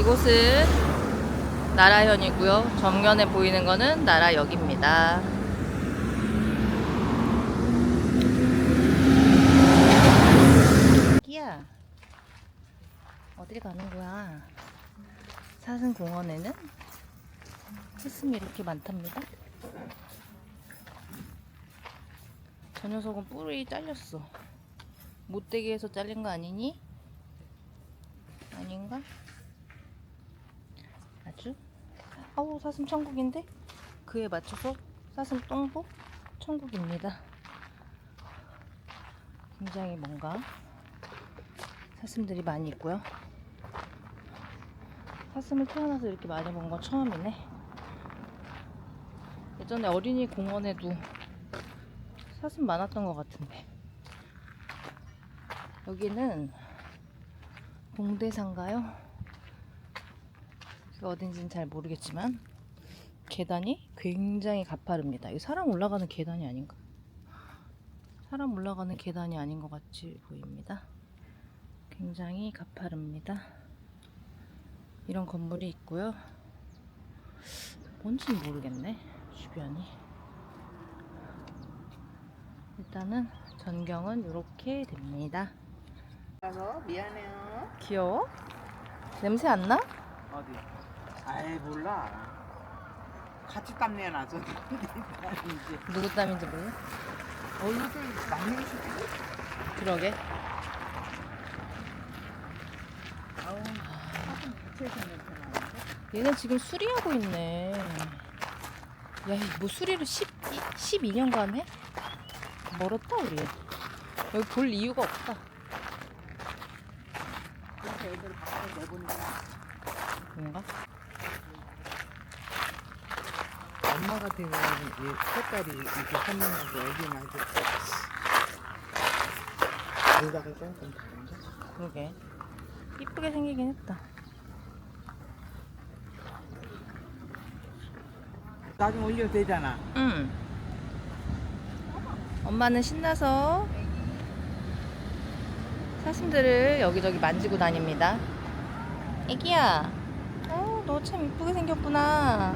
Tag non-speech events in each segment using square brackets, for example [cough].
이곳은 나라현이고요. 정면에 보이는 거는 나라역입니다. 끼야 어디를 가는 거야? 사슴공원에는 사슴이 이렇게 많답니다. 저 녀석은 뿔이 잘렸어. 못되게 해서 잘린 거 아니니? 아닌가? 아주 아우 사슴 천국인데 그에 맞춰서 사슴 똥보 천국입니다. 굉장히 뭔가 사슴들이 많이 있고요. 사슴을 태어나서 이렇게 많이 본 건 처음이네. 예전에 어린이 공원에도 사슴 많았던 것 같은데. 여기는 봉대산가요? 어딘지는 잘 모르겠지만 계단이 굉장히 가파릅니다. 이 사람 올라가는 계단이 아닌가? 사람 올라가는 계단이 아닌 것 같이 보입니다. 굉장히 가파릅니다. 이런 건물이 있고요. 뭔지는 모르겠네. 주변이. 일단은 전경은 이렇게 됩니다. 미안해요. 귀여워? 냄새 안 나? 어디? 아이 몰라. 같이 땀내 나서 이제 누구 땀인지 몰라? 얼굴 많이 시키 그러게. 아우 부채에서 냄새 나는데. 얘네 지금 수리하고 있네. 야, 이뭐 수리를 10, 12년간 해? 멀었다, 우리. 여기 볼 이유가 없다. 그래서 애들 밖에 내보니까 뭔가? 엄마가 되면 이 색깔이 이렇게 선명하고 애기 나고 여기다가 조금 다른데. 그러게. 이쁘게 생기긴 했다. 나중에 올려도 되잖아. 응. 엄마는 신나서 사슴들을 여기저기 만지고 다닙니다. 애기야. 어, 너 참 이쁘게 생겼구나.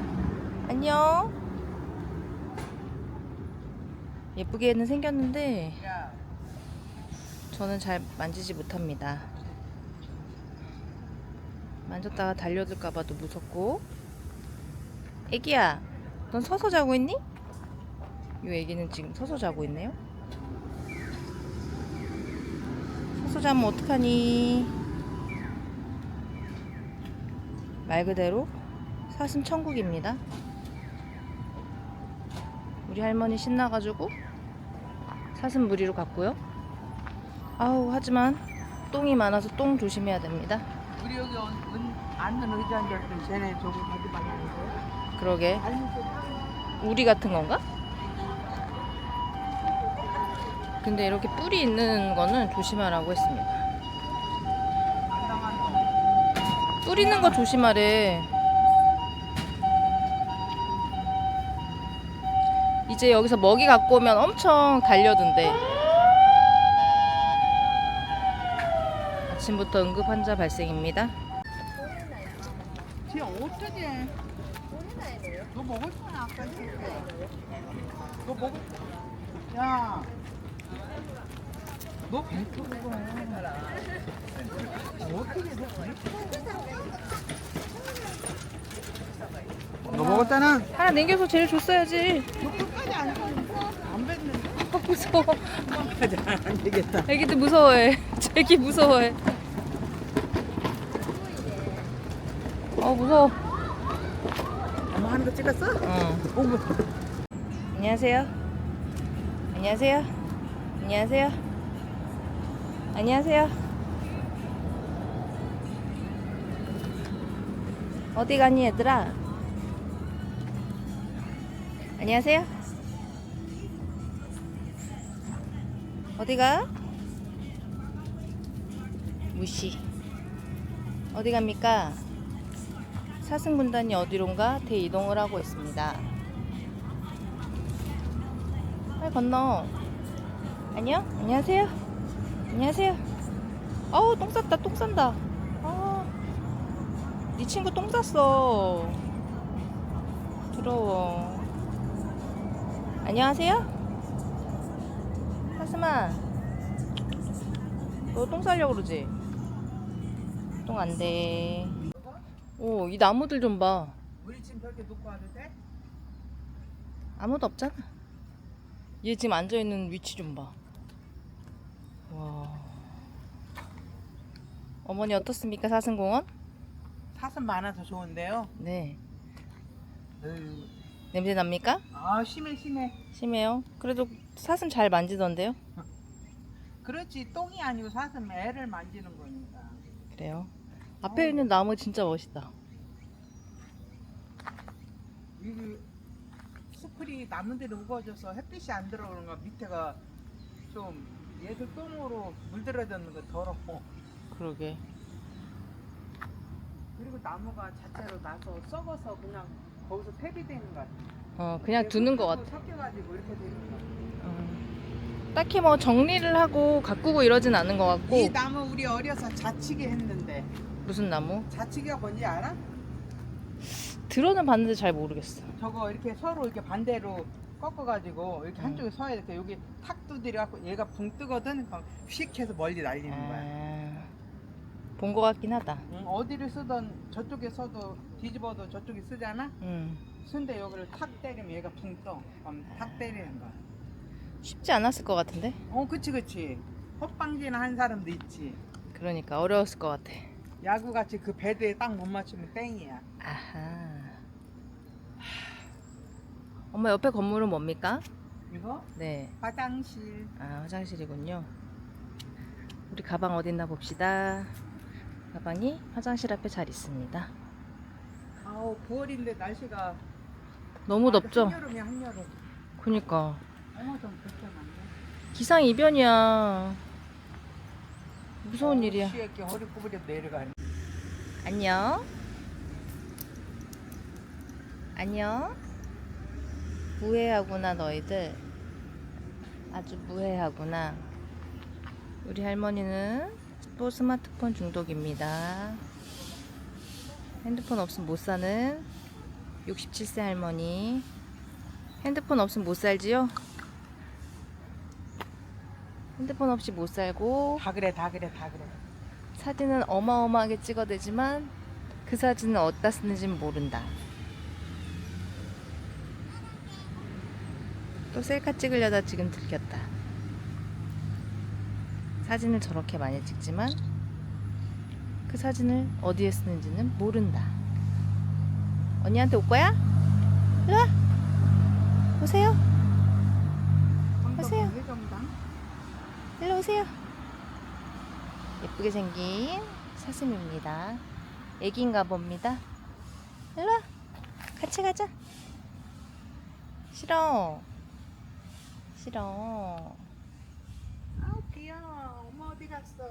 안녕. 예쁘게는 생겼는데 야, 저는 잘 만지지 못합니다. 만졌다가 달려들까봐도 무섭고. 애기야, 넌 서서 자고 있니? 이 애기는 지금 서서 자고 있네요. 서서 자면 어떡하니? 말 그대로 사슴 천국입니다. 우리 할머니 신나가지고 사슴 무리로 갔고요. 아우 하지만 똥이 많아서 똥 조심해야 됩니다. 우리 여기 은, 앉는 의자 앉았더니 쟤네 저기 말라는 거야? 그러게 우리 같은 건가? 근데 이렇게 뿔이 있는 거는 조심하라고 했습니다. 뿔 있는 거 조심하래. 이제 여기서 먹이 갖고 오면 엄청 달려든대. 아침부터 응급 환자 발생입니다. 쟤 어떡해? 너 먹었잖아 아까 했을 때. 너 먹었. 야. 너 뱉어 그거. 어떻게 너너 먹었잖아. 하나 남겨서 제일 줬어야지. 너 끝까지 안 줬는데? 안 뱉는데? 아, 무서워. 가자 안 되겠다. 애기들 무서워해. 제기 무서워해. 어 무서워. 엄마 하는 거 찍었어? 어. 어머. 안녕하세요. 안녕하세요. 안녕하세요. 안녕하세요. 어디 가니 얘들아? 안녕하세요. 어디 가? 무시. 어디 갑니까? 사승군단이 어디론가 대이동을 하고 있습니다. 빨리 건너. 안녕? 안녕하세요. 안녕하세요. 어우, 똥 쌌다, 똥 싼다. 아, 네 친구 똥 쌌어. 부러워. 안녕하세요? 사슴아, 너똥 싸려고 그러지? 똥 안 돼. 오, 이 나무들 좀 봐. 우리 지금 저렇게 놓고 와도 돼? 아무도 없잖아. 얘 지금 앉아있는 위치 좀 봐. 와. 어머니 어떻습니까, 사슴공원? 사슴 많아서 좋은데요. 네. 에휴. 냄새 납니까? 아 심해 심해. 심해요. 그래도 사슴 잘 만지던데요? 그렇지 똥이 아니고 사슴 애를 만지는 거니까. 그래요. 앞에 있는 나무 진짜 멋있다. 이 수풀이 나무들이 우거져서 햇빛이 안 들어오는 거 밑에가 좀 얘들 똥으로 물들어졌는 거 더럽고 그러게. 그리고 나무가 자체로 나서 썩어서 그냥 거기서 폐비되는 것 같아. 어, 그냥 두는 것 같아. 섞여가지고 이렇게 되는 것 같아. 어. 딱히 뭐 정리를 하고 가꾸고 이러진 않은 것 같고. 이 나무 우리 어려서 자치기 했는데 무슨 나무? 자치기가 뭔지 알아? 들어는 봤는데 잘 모르겠어. 저거 이렇게 서로 이렇게 반대로 꺾어가지고 이렇게 음. 한쪽에 서야 돼. 여기 탁 두드려갖고 얘가 붕 뜨거든. 그럼 휙 해서 멀리 날리는 거야. 아, 본 것 같긴 하다. 응, 어디를 쓰던 저쪽에 서도 뒤집어도 저쪽에 쓰잖아. 음. 근데 여기를 탁 때리면 얘가 붕 떠. 그럼 탁 때리는 거야. 쉽지 않았을 것 같은데? 어, 그치 그치. 헛방지나 한 사람도 있지. 그러니까 어려웠을 것 같아. 야구 같이 그 배드에 딱 못 맞추면 땡이야. 아하. 엄마 옆에 건물은 뭡니까? 이거 네. 화장실. 아, 화장실이군요. 우리 가방 어딨나 봅시다. 가방이 화장실 앞에 잘 있습니다. 아우 9월인데 날씨가 너무 아, 덥죠? 한여름이야 한여름. 그니까. 기상 이변이야. 무서운 어, 일이야. 시애끼 허리 구부려 내려가네. 안녕. 안녕. 무해하구나 너희들. 아주 무해하구나. 우리 할머니는 또 스마트폰 중독입니다. 핸드폰 없으면 못 사는 67세 할머니. 핸드폰 없으면 못 살지요? 핸드폰 없이 못 살고 다 그래 다 그래 다 그래. 사진은 어마어마하게 찍어대지만 그 사진은 어디다 쓰는지는 모른다. 또 셀카 찍으려다 지금 들켰다. 사진을 저렇게 많이 찍지만 그 사진을 어디에 쓰는지는 모른다. 언니한테 올 거야? 일로 와. 오세요. 회정당. 일로 오세요. 예쁘게 생긴 사슴입니다. 애기인가 봅니다. 일로 와. 같이 가자. 싫어. 싫어. 귀여워. 엄마 어디 갔어?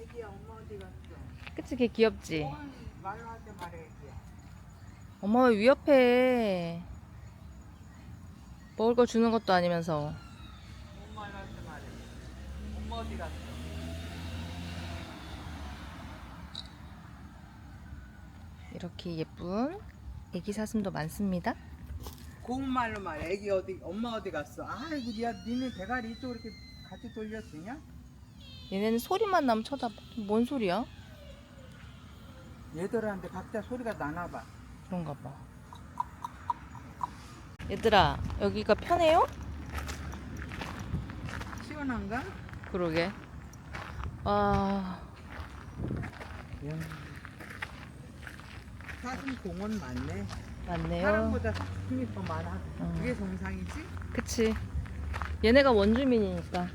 애기야 엄마 어디 갔어? 그치, 걔 귀엽지? 뭘 말로 할때 말해 애기야. 엄마 왜 위협해? 먹을 거 주는 것도 아니면서. 엄마 때 말해. 엄마 어디 갔어? 이렇게 예쁜 애기 사슴도 많습니다. 고운 말로 말해. 애기 어디 엄마 어디 갔어? 아이고 야 니네 대가리 이쪽 이렇게 같이 돌렸으냐? 얘네는 소리만 나면 쳐다봐. 뭔 소리야? 얘들한테 각자 소리가 나나 봐. 그런가 봐. 얘들아, 여기가 편해요? 시원한가? 그러게. 와, 사슴 공원 많네. 맞네요. 사람보다 사슴이 더 많아. 어. 그게 정상이지? 그치. 얘네가 원주민이니까.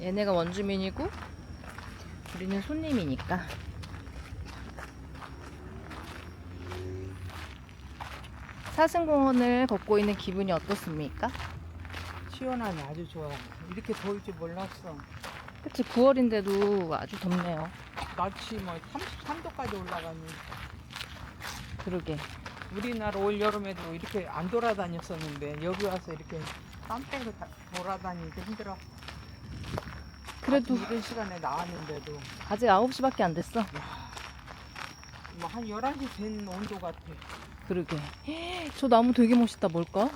얘네가 원주민이고, 우리는 손님이니까. 사슴공원을 걷고 있는 기분이 어떻습니까? 시원하니 아주 좋아. 이렇게 더울 줄 몰랐어. 그치 9월인데도 아주 덥네요. 낮이 뭐 33도까지 올라가니 그러게. 우리나라 올 여름에도 이렇게 안 돌아다녔었는데 여기 와서 이렇게 땀 빼고 다- 돌아다니기 힘들어. 그래도 아침 이런 시간에 나왔는데도 아직 9시밖에 안 됐어. 뭐 한 11시 된 온도 같아. 그러게. [gasps] 저 나무 되게 멋있다. 뭘까?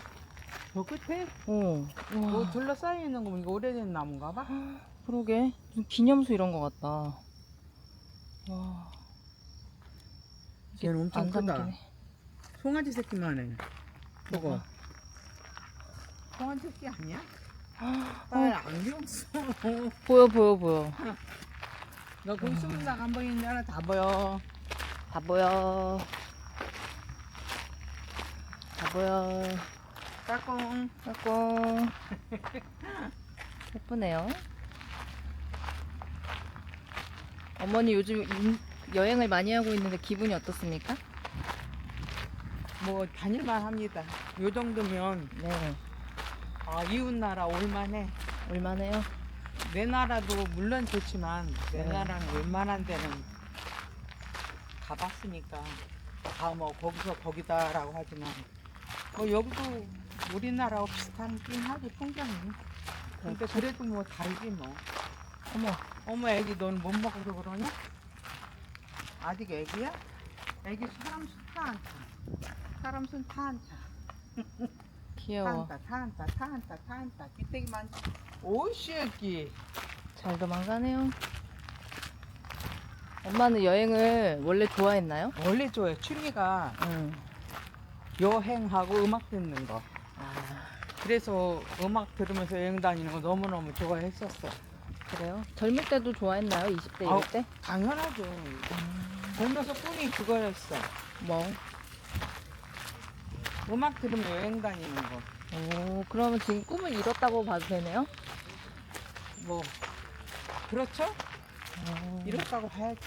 저 끝에 어. 뭐 와. 둘러싸여 있는 거 보니까 오래된 나무인가 봐. [gasps] 그러게. 무슨 기념수 이런 것 같다. 와. 쟤는 엄청 안 크다. 담기네. 송아지 새끼만 해. 저거. 뭐가? 송아지 새끼 아니야? 어, 딸안 귀엽어. 보여 보여 보여. 너 거기 숨은다가 안 보이는데 하나 다 보여. 다 보여. 다 보여. 까꿍. 까꿍. [laughs] 예쁘네요. 어머니 요즘 인- 여행을 많이 하고 있는데 기분이 어떻습니까? 뭐 다닐만 합니다. 요 정도면 네. 아 이웃 나라 올만해. 얼마나요? 내 나라도 물론 좋지만 내 네. 나라는 웬만한 데는 가봤으니까 다 뭐 거기서 거기다라고 하지만 뭐 여기도 우리나라하고 비슷하긴 하지 풍경이. 근데 그래도 뭐 다르지 뭐. 어머, 어머 애기 넌 못 먹어서 그러냐? 아직 애기야? 애기 사람 손 타안타 사람 손 타안타 귀여워. 타안타 타안타 타안타 타안타 기대기 많지 오씨 애기 잘 도망가네요. 엄마는 여행을 원래 좋아했나요? 원래 좋아해 취미가 응. 여행하고 음악 듣는 거 아, 그래서 음악 들으면서 여행 다니는 거 너무너무 좋아했었어 그래요? 젊을 때도 좋아했나요? 20대, 아우. 20대? 당연하죠 젊어서 꿈이 그거였어 뭐? 음악 들으면 여행 다니는 거 오, 그러면 지금 꿈을 이뤘다고 봐도 되네요? 뭐 그렇죠? 오. 이렇다고 봐야지.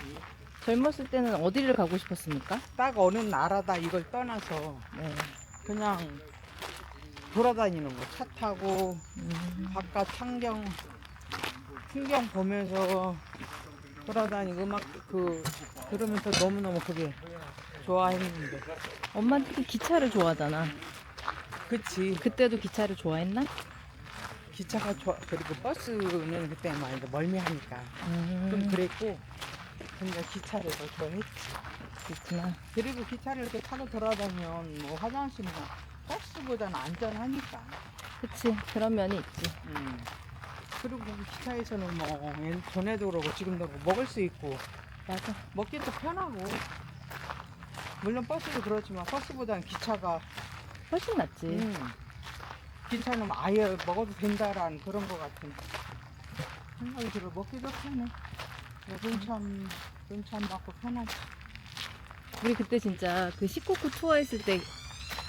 젊었을 때는 어디를 가고 싶었습니까? 딱 어느 나라다 이걸 떠나서 네. 그냥 돌아다니는 거. 차 타고 음, 바깥 풍경 풍경 보면서 돌아다니고 음악 그 들으면서 너무너무 그게 좋아했는데. 엄마는 특히 기차를 좋아하잖아. 그치. 그때도 기차를 좋아했나? 기차가 좋아. 그리고 버스는 그때 막 이제 멀미하니까 좀 음, 그랬고. 근데 기차를 더 좋아했지. 그렇구나. 그리고 기차를 이렇게 타고 돌아다니면 뭐 화장실이나 버스보다는 안전하니까. 그치. 그런 면이 있지. 음. 그리고 기차에서는 뭐 옛- 전에도 그러고 지금도 그렇고 먹을 수 있고 맞아. 먹기도 편하고 물론 버스도 그렇지만 버스보다는 기차가 훨씬 낫지. 음, 기차는 아예 먹어도 된다라는 그런 거 같은 생각이 들어 먹기도 편해 눈참 눈참 받고 편하지 우리 그때 진짜 그 시코쿠 투어 했을 때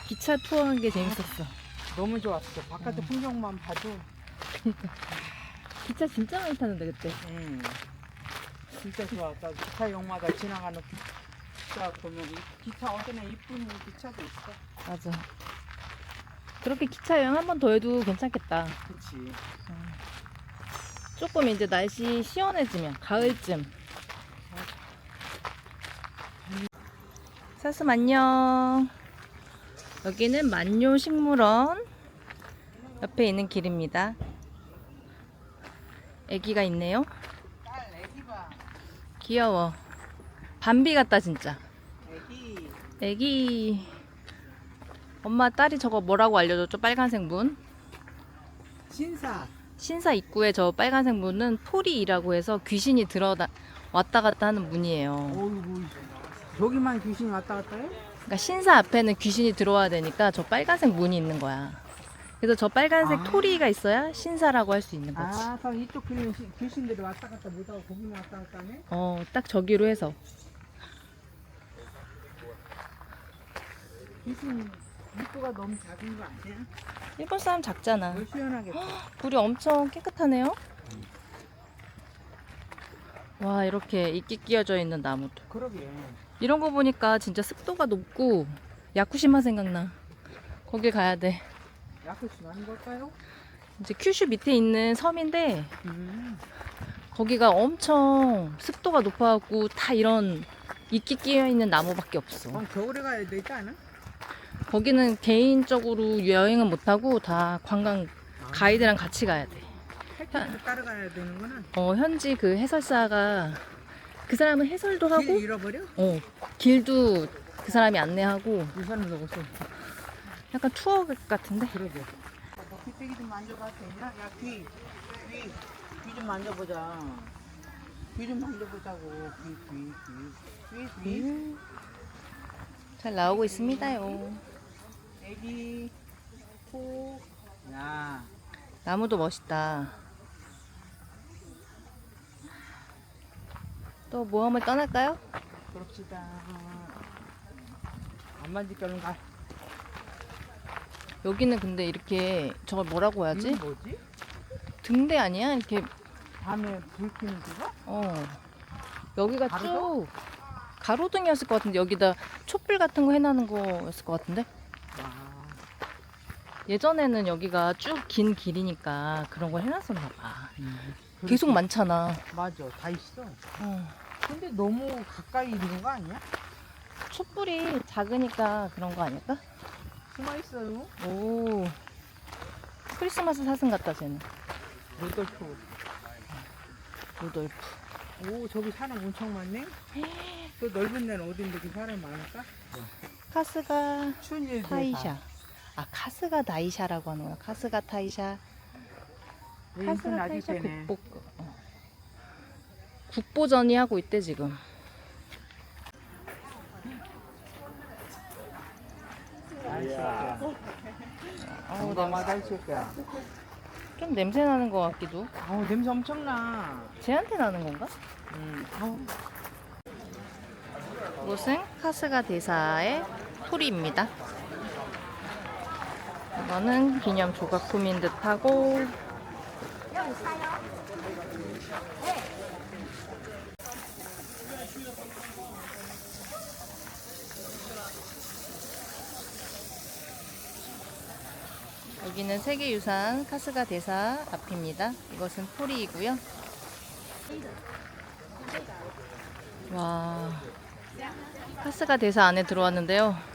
기차 투어 한 게 재밌었어. 너무 좋았어 바깥에 음. 풍경만 봐도 기차 진짜 많이 타는데 그때. 음, 진짜 좋았다 기차 역마다 지나가는 기차 보면 이 기차 어디나 이쁜 기차도 있어 맞아. 그렇게 기차 여행 한 번 더 해도 괜찮겠다. 그치 조금 이제 날씨 시원해지면 가을쯤. 사슴 안녕. 여기는 만요 식물원 옆에 있는 길입니다. 애기가 있네요. 귀여워. 밤비 같다 진짜. 애기 애기. 엄마 딸이 저거 뭐라고 알려줬죠? 빨간색 문. 신사 신사 입구에 저 빨간색 문은 토리이라고 해서 귀신이 들어다 왔다 갔다 하는 문이에요. 어이구 여기만 귀신이 왔다 갔다 해? 그러니까 신사 앞에는 귀신이 들어와야 되니까 저 빨간색 문이 있는 거야. 그래서 저 빨간색 아. 토리가 있어야 신사라고 할 수 있는 거지. 아, 그럼 이쪽 귀신, 귀신들이 왔다 갔다 못하고 거기만 왔다 갔다 하네? 어, 딱 저기로 해서. 귀신 입구가 너무 작은 거 아니야? 일본 사람 작잖아. 뭘 시원하겠다. 물이 엄청 깨끗하네요. 와 이렇게 이끼 끼어져 있는 나무도 그러게. 이런 거 보니까 진짜 습도가 높고 야쿠시마 생각나 거길 가야 돼 야쿠시 아닌 걸까요? 이제 큐슈 밑에 있는 섬인데 음. 거기가 엄청 습도가 높아갖고 다 이런 이끼 끼어 있는 나무밖에 없어 그럼 겨울에 가야 되지 않아? 거기는 개인적으로 여행은 못하고 다 관광 가이드랑 같이 가야 돼 해킹을 따라 가야 되는구나. 어, 현지 그 해설사가 그 사람은 해설도 길 하고 잃어버려? 어, 길도 그 사람이 안내하고 우산을 넣었어. 약간 투어 같은데 그러게. 귀때기 좀 만져봐, 되냐? 야, 귀, 귀, 귀 좀 만져보자. 귀 좀 만져보자고. 귀, 귀, 귀, 귀, 귀. 음, 잘 나오고 있습니다요 애기, 코. 야, 나무도 멋있다 또 모험을 떠날까요? 그럽시다. 안 만질 거는 가. 여기는 근데 이렇게 저걸 뭐라고 해야지? 음, 뭐지? 등대 아니야? 이렇게 밤에 불 켜는 그거? 어 여기가 가로등? 쭉 가로등이었을 것 같은데 여기다 촛불 같은 거 해놓는 거였을 것 같은데 와. 예전에는 여기가 쭉 긴 길이니까 그런 걸 해놨었나 봐 음, 계속. 많잖아 맞아, 다 있어. 어. 근데 너무 가까이 있는 거 아니야? 촛불이 작으니까 그런 거 아닐까? 숨어 있어요. 오 크리스마스 사슴 같다 쟤는 루돌프. 루돌프 오, 저기 사람 엄청 많네. 또 넓은 데는 어딘데 그 사람 많을까? 카스가 타이샤 아 카스가 다이샤라고 하는 거야 카스가 타이샤 카스가 타이샤. 국보 어. 국보전이 하고 있대 지금 아우, 새끼야. 좀 냄새 나는 것 같기도 아우 냄새 엄청나. 쟤한테 나는 건가? 음. 아우. 이곳은 카스가 대사의 토리입니다. 이거는 기념 조각품인 듯하고 여기는 세계유산 카스가 대사 앞입니다. 이것은 토리이고요. 와, 카스가 대사 안에 들어왔는데요.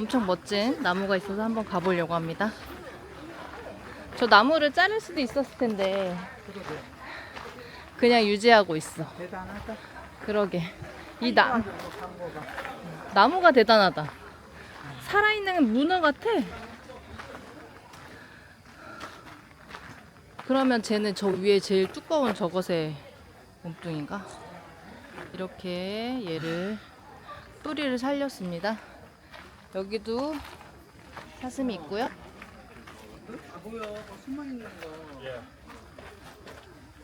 엄청 멋진 나무가 있어서 한번 가보려고 합니다. 저 나무를 자를 수도 있었을 텐데. 그냥 유지하고 있어. 대단하다. 그러게. 이 나. 나무가 대단하다. 살아있는 문어 같아. 그러면 쟤는 저 위에 제일 두꺼운 저것의 몸뚱인가? 이렇게 얘를 뿌리를 살렸습니다. 여기도 사슴이 있고요. 아.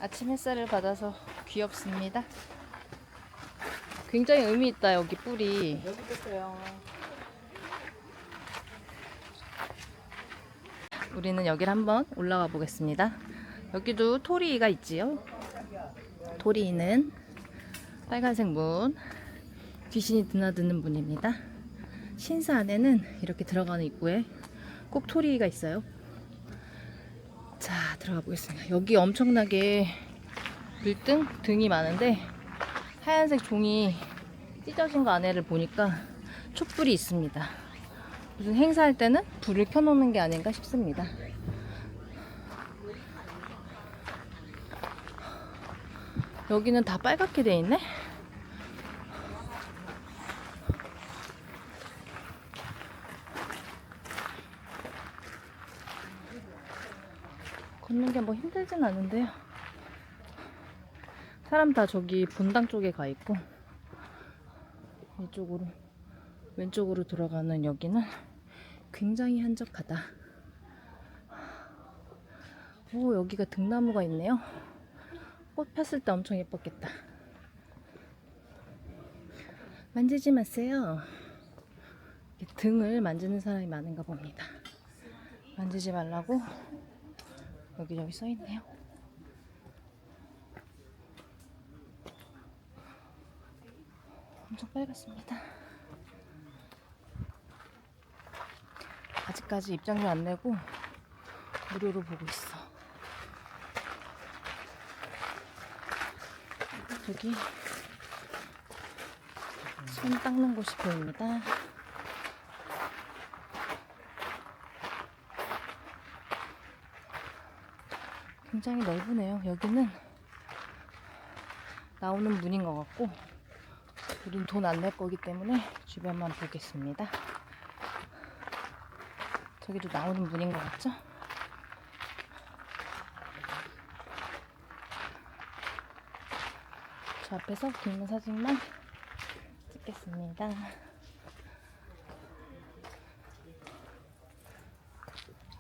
아침 햇살을 받아서 귀엽습니다. 굉장히 의미 있다 여기 뿌리. 우리는 여기를 한번 올라가 보겠습니다. 여기도 토리가 있지요. 토리는 빨간색 문, 귀신이 드나드는 문입니다. 신사 안에는 이렇게 들어가는 입구에 꼭 토리가 있어요. 자, 들어가 보겠습니다. 여기 엄청나게 빌등 등이 많은데 하얀색 종이 찢어진 거 안에를 보니까 촛불이 있습니다. 무슨 행사할 때는 불을 켜놓는 게 아닌가 싶습니다. 여기는 다 빨갛게 돼 있네? 게뭐 힘들진 않은데요. 사람 다 저기 본당 쪽에 가 있고, 이쪽으로, 왼쪽으로 들어가는 여기는 굉장히 한적하다. 오, 여기가 등나무가 있네요. 꽃 폈을 때 엄청 예뻤겠다. 만지지 마세요. 등을 만지는 사람이 많은가 봅니다. 만지지 말라고 여기저기 써있네요. 엄청 빨갛습니다. 아직까지 입장료 안 내고 무료로 보고 있어. 저기 손 닦는 곳이 보입니다. 굉장히 넓으네요. 여기는 나오는 문인 것 같고 우린 돈 안 낼 거기 때문에 주변만 보겠습니다. 저기도 나오는 문인 것 같죠? 저 앞에서 뒷면 사진만 찍겠습니다.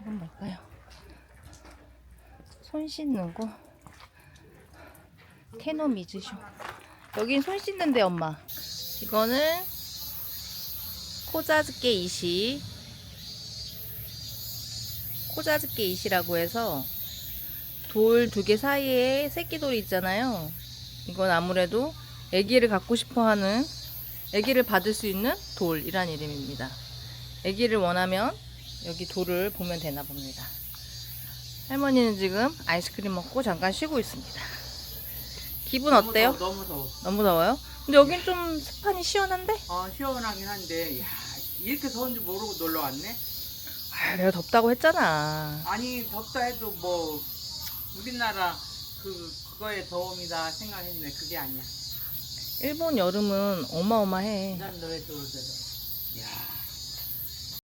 이건 뭘까요? 손 씻는 거. 테노 미즈쇼. 여긴 손 씻는데 엄마. 이거는 코자즈케 이시. 코자즈케 이시라고 해서 돌 두 개 사이에 새끼돌이 있잖아요. 이건 아무래도 아기를 갖고 싶어 하는 아기를 받을 수 있는 돌이란 이름입니다. 아기를 원하면 여기 돌을 보면 되나 봅니다. 할머니는 지금 아이스크림 먹고 잠깐 쉬고 있습니다. 기분 어때요? 너무 더워, 너무 더워. 너무 더워요? 근데 여긴 좀 습하니 시원한데? 어, 시원하긴 한데, 야 이렇게 더운 줄 모르고 놀러 왔네? 아, 내가 덥다고 했잖아. 아니, 덥다 해도 뭐, 우리나라 그, 그거의 더움이다 생각했는데, 그게 아니야. 일본 여름은 어마어마해. 난 너의 돌을 야